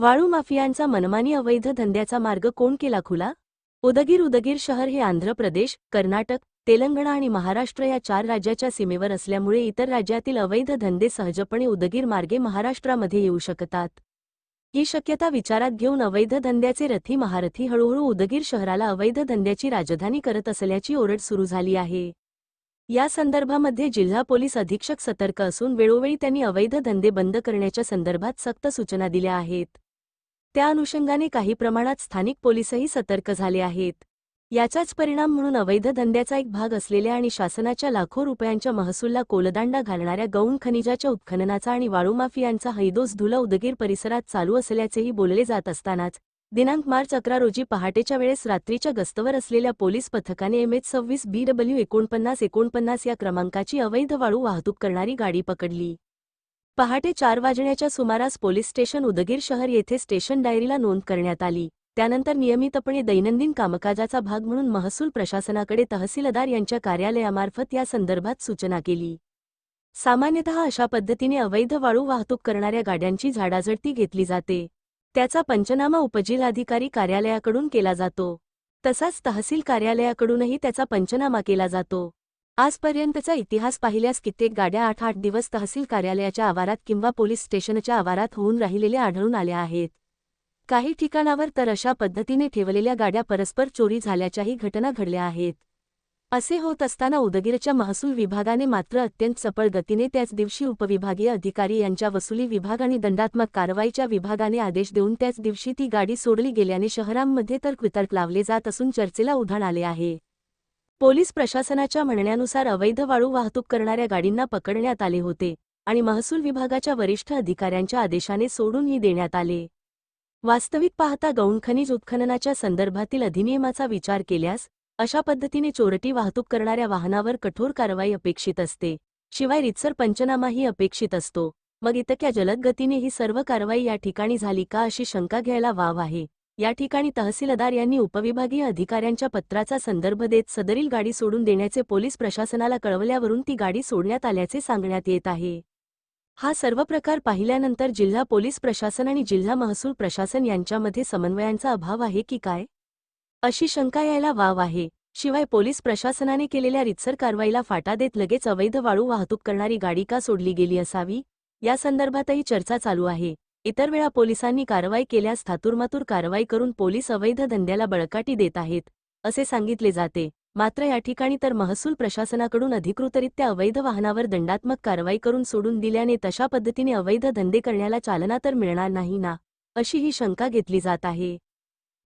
वाळू माफियांचा मनमानी अवैध धंद्याचा मार्ग कोण केला खुला? उदगीर उदगीर शहर हे आंध्र प्रदेश कर्नाटक तेलंगणा आणि महाराष्ट्र या चार राज्याच्या सीमेवर असल्यामुळे इतर राज्यातील अवैध धंदे सहजपणे उदगीर मार्गे महाराष्ट्रामध्ये येऊ शकतात. ही शक्यता विचारात घेऊन अवैध धंद्याचे रथी महारथी हळूहळू उदगीर शहराला अवैध धंद्याची राजधानी करत असल्याची ओरड सुरू झाली आहे. या संदर्भामध्ये जिल्हा पोलीस अधीक्षक सतर्क असून वेळोवेळी त्यांनी अवैध धंदे बंद करण्याच्या संदर्भात सक्त सूचना दिल्या आहेत. त्या अनुषंगाने काही प्रमाणात स्थानिक पोलीसही सतर्क झाले आहेत. याचाच परिणाम म्हणून अवैध धंद्याचा एक भाग असलेल्या आणि शासनाच्या लाखो रुपयांच्या महसूलला कोलदांडा घालणाऱ्या गौण खनिजाच्या उत्खननाचा आणि वाळूमाफियांचा हैदोस धुला उदगीर परिसरात चालू असल्याचेही बोलले जात असतानाच दिनांक मार्च अकरा रोजी पहाटेच्या वेळेस रात्रीच्या गस्तवर असलेल्या पोलीस पथकाने एम एच सव्वीस बी डब्ल्यू एकोणपन्नास एकोणपन्नास या क्रमांकाची अवैध वाळू वाहतूक करणारी गाडी पकडली. पहाटे चार वाजण्याच्या सुमारास पोलीस स्टेशन उदगीर शहर येथे स्टेशन डायरीला नोंद करण्यात आली. त्यानंतर नियमितपणे दैनंदिन कामकाजाचा भाग म्हणून महसूल प्रशासनाकडे तहसीलदार यांच्या कार्यालयामार्फत या संदर्भात सूचना केली. सामान्यतः अशा पद्धतीने अवैध वाळू वाहतूक करणाऱ्या गाड्यांची झाडाझडती घेतली जाते. त्याचा पंचनामा उपजिल्हाधिकारी कार्यालयाकडून केला जातो. तसाच तहसील कार्यालयाकडूनही त्याचा पंचनामा केला जातो. आजपर्यंतचा इतिहास पाहिल्यास कित्येक गाड्या आठ आठ दिवस तहसील कार्यालयाच्या आवारात किंवा पोलीस स्टेशनच्या आवारात होऊन राहिलेल्या आढळून आल्या आहेत. काही ठिकाणावर तर अशा पद्धतीने ठेवलेल्या गाड्या परस्पर चोरी झाल्याच्याही घटना घडल्या आहेत. असे होत असताना उदगीरच्या महसूल विभागाने मात्र अत्यंत चपळ गतीने त्याच दिवशी उपविभागीय अधिकारी यांच्या वसुली विभाग आणि दंडात्मक कारवाईच्या विभागाने आदेश देऊन त्याच दिवशी ती गाडी सोडली गेल्याने शहरांमध्ये तर कृतर्क लावले जात असून चर्चेला उधाण आले आहे. पोलीस प्रशासनाच्या म्हणण्यानुसार अवैध वाळू वाहतूक करणाऱ्या गाडींना पकडण्यात आले होते आणि महसूल विभागाच्या वरिष्ठ अधिकाऱ्यांच्या आदेशाने सोडूनही देण्यात आले. वास्तविक पाहता गौण खनिज उत्खननाच्या संदर्भातील अधिनियमाचा विचार केल्यास अशा पद्धतीने चोरटी वाहतूक करणाऱ्या वाहनावर कठोर कारवाई अपेक्षित असते. शिवाय रितसर पंचनामाही अपेक्षित असतो. मग इतक्या जलद गतीने ही सर्व कारवाई या ठिकाणी झाली का अशी शंका घ्यायला वाव आहे. या ठिकाणी तहसीलदार यांनी उपविभागीय अधिकाऱ्यांच्या पत्राचा संदर्भ देत सदरील गाडी सोडून देण्याचे पोलीस प्रशासनाला कळवल्यावरून ती गाडी सोडण्यात आल्याचे सांगण्यात येत आहे. हा सर्व प्रकार पाहिल्यानंतर जिल्हा पोलीस प्रशासन आणि जिल्हा महसूल प्रशासन यांच्यामध्ये समन्वयांचा अभाव आहे की काय? अशी शंका यायला वाव आहे. शिवाय पोलीस प्रशासनाने केलेल्या रितसर कारवाईला फाटा देत लगेच अवैध वाळू वाहतूक करणारी गाडी का सोडली गेली असावी? या संदर्भातही चर्चा चालू आहे. इतर वेळा पोलिसांनी कारवाई केल्यास थातुरमातूर कारवाई करून पोलीस अवैध धंद्याला बळकाटी देत आहेत असे सांगितले जाते. मात्र या ठिकाणी तर महसूल प्रशासनाकडून अधिकृतरित्या अवैध वाहनावर दंडात्मक कारवाई करून सोडून दिल्याने तशा पद्धतीने अवैध धंदे करण्याला चालना तर मिळणार नाही ना अशी ही शंका घेतली जात आहे.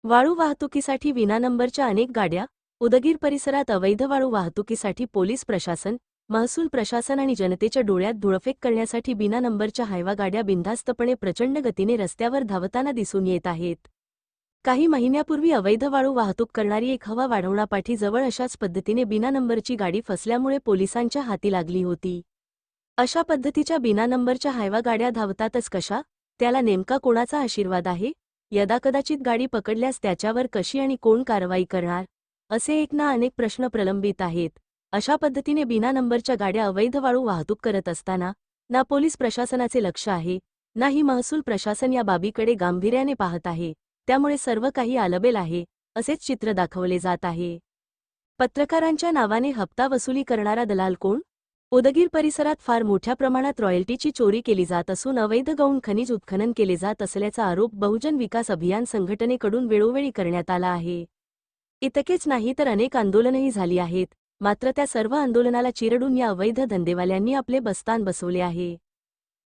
वाळू वाहतुकीसाठी विना नंबरच्या अनेक गाड्या उदगीर परिसरात अवैध वाळू वाहतुकीसाठी पोलीस प्रशासन महसूल प्रशासन आणि जनतेच्या डोळ्यात धुळफेक करण्यासाठी बिना नंबरच्या हायवा गाड्या बिनधास्तपणे प्रचंड गतीने रस्त्यावर धावताना दिसून येत आहेत. काही महिन्यापूर्वी अवैध वाळू वाहतूक करणारी एक हवा वाढवणापाठी जवळ अशाच पद्धतीने बिना नंबरची गाडी फसल्यामुळे पोलिसांच्या हाती लागली होती. अशा पद्धतीच्या बिना नंबरच्या हायवा गाड्या धावतातच कशा? त्याला नेमका कोणाचा आशीर्वाद आहे? यदाकदाचित गाडी पकडल्यास त्याच्यावर कशी आणि कोण कारवाई करणार? असे एक ना अनेक प्रश्न प्रलंबित आहेत. अशा पद्धतीने बिना नंबरच्या गाड्या अवैध वाळू वाहतूक करत असताना ना पोलीस प्रशासनाचे लक्ष आहे नाही महसूल प्रशासन या बाबीकडे गांभीर्याने पाहत आहे त्यामुळे सर्व काही आलबेल आहे असेच चित्र दाखवले जात आहे. पत्रकारांच्या नावाने हप्ता वसुली करणारा दलाल कोण? उदगीर परिसरात फार मोठ्या प्रमाणात रॉयल्टीची चोरी केली जात असून अवैध गौण खनिज उत्खनन केले जात असल्याचा आरोप बहुजन विकास अभियान संघटनेकडून वेळोवेळी करण्यात आला आहे. इतकेच नाही तर अनेक आंदोलनही झाली आहेत मात्र त्या सर्व आंदोलनाला चिरडून या अवैध धंदेवाल्यांनी आपले बस्तान बसवले आहे.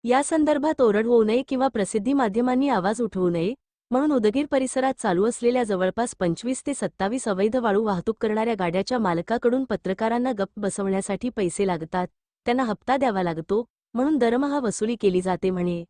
या संदर्भात ओरड होऊ नये किंवा प्रसिद्धी माध्यमांनी आवाज उठवू नये म्हणून उदगीर परिसरात चालू असलेल्या जवळपास पंचवीस ते सत्तावीस अवैध वाळू वाहतूक करणाऱ्या गाड्याच्या मालकाकडून पत्रकारांना गप्प बसवण्यासाठी पैसे लागतात त्यांना हप्ता द्यावा लागतो म्हणून दरमहा वसुली केली जाते म्हणे.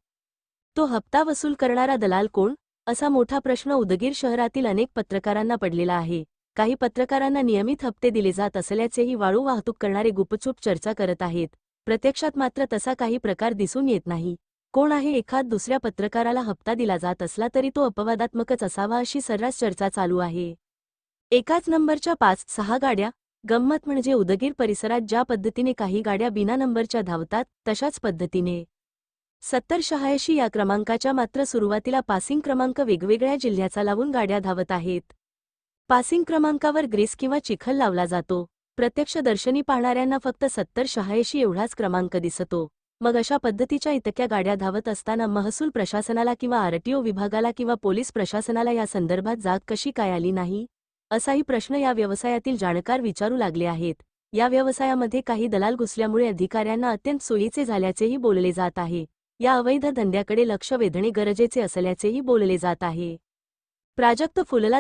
तो हप्ता वसूल करणारा दलाल कोण? असा मोठा प्रश्न उदगीर शहरातील अनेक पत्रकारांना पडलेला आहे. काही पत्रकारांना नियमित हप्ते दिले जात असल्याचेही वाळू वाहतूक करणारे गुपचूप चर्चा करत आहेत. प्रत्यक्षात मात्र तसा काही प्रकार दिसून येत नाही. कोण आहे एखाद दुसऱ्या पत्रकाराला हप्ता दिला जात असला तरी तो अपवादात्मकच असावा अशी सर्रास चर्चा चालू आहे. एकाच नंबरच्या पाच सहा गाड्या गंमत म्हणजे उदगीर परिसरात ज्या पद्धतीने काही गाड्या बिना नंबरच्या धावतात तशाच पद्धतीने. सत्तर शहाऐंशी या क्रमांकाच्या मात्र सुरुवातीला पासिंग क्रमांक वेगवेगळ्या जिल्ह्याचा लावून गाड्या धावत आहेत. पासिंग क्रमांकावर ग्रीस किंवा चिखल लावला जातो. प्रत्यक्ष दर्शनी पाहणाऱ्यांना फक्त सत्तर शहाऐंशी एवढाच क्रमांक दिसतो. मग अशा पद्धतीच्या इतक्या गाड्या धावत असताना महसूल प्रशासनाला किंवा आरटीओ विभागाला किंवा पोलीस प्रशासनाला या संदर्भात जाग कशी काय आली नाही? असाही प्रश्न या व्यवसायातील जाणकार विचारू लागले आहेत. या व्यवसायामध्ये काही दलाल घुसल्यामुळे अधिकाऱ्यांना अत्यंत सोयीचे झाल्याचेही बोलले जात आहे. या अवैध धंद्याकडे लक्ष वेधणे गरजेचे असल्याचेही बोलले जात आहे. प्राजक्त फुलला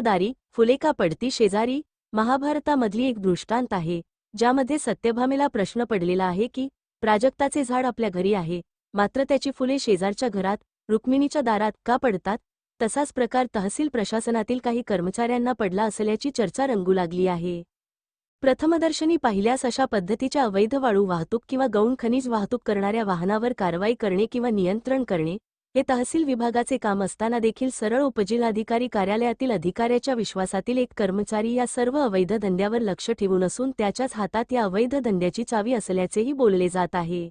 फुलेका फुले का पडती शेजारी महाभारतामधली एक दृष्टांत आहे ज्यामध्ये सत्यभामेला प्रश्न पडलेला आहे की प्राजक्ताचे झाड आपल्या घरी आहे मात्र त्याची फुले शेजारच्या घरात रुक्मिणीच्या दारात का पडतात? तसाच प्रकार तहसील प्रशासनातील काही कर्मचाऱ्यांना पडला असल्याची चर्चा रंगू लागली आहे. प्रथमदर्शनी पाहिल्यास अशा पद्धतीच्या अवैध वाळू वाहतूक किंवा गौण खनिज वाहतूक करणाऱ्या वाहनावर कारवाई करणे किंवा नियंत्रण करणे हे तहसील विभागाचे काम असताना देखील सरळ उपजिल्हाधिकारी कार्यालयातील अधिकाऱ्याच्या विश्वासातील एक कर्मचारी या सर्व अवैध धंद्यावर लक्ष ठेवून असून त्याच्याच हातात या अवैध धंद्याची चावी असल्याचेही बोलले जात आहे.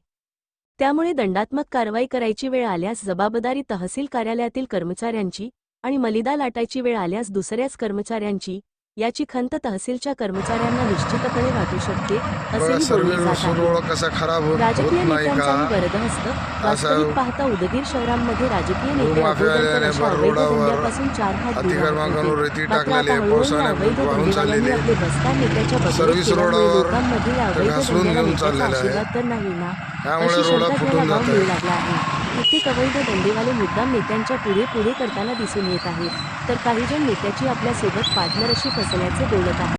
त्यामुळे दंडात्मक कारवाई करायची वेळ आल्यास जबाबदारी तहसील कार्यालयातील कर्मचाऱ्यांची आणि मलिदा लाटायची वेळ आल्यास दुसऱ्याच कर्मचाऱ्यांची याची खंत तहसीलच्या कर्मचाऱ्यांना निश्चितपणे वाटू शकते कसा खराब होत राजकीय नेत्यांचाही वास्तविक पाहता उदगीर शहरांमध्ये राजकीय नेते भूमाफियाने अगोदर तर अशा भर अवैध रोडावर धंद्यापासून चार हात. आपले बस्ता नेत्याच्या लोकांमध्ये. आशीर्वाद तर नाही ना त्यामुळे अशी रोडा शंका फुटून घ्यायला आहे. मिळू लागला आहे कित्येक अवैध धंदेवाले मुद्दाम नेत्यांच्या पुढे पुढे करताना दिसून येत आहेत. तर काही जण नेत्याची आपल्यासोबत पार्टनर अशी फसल्याचे बोलत आहेत.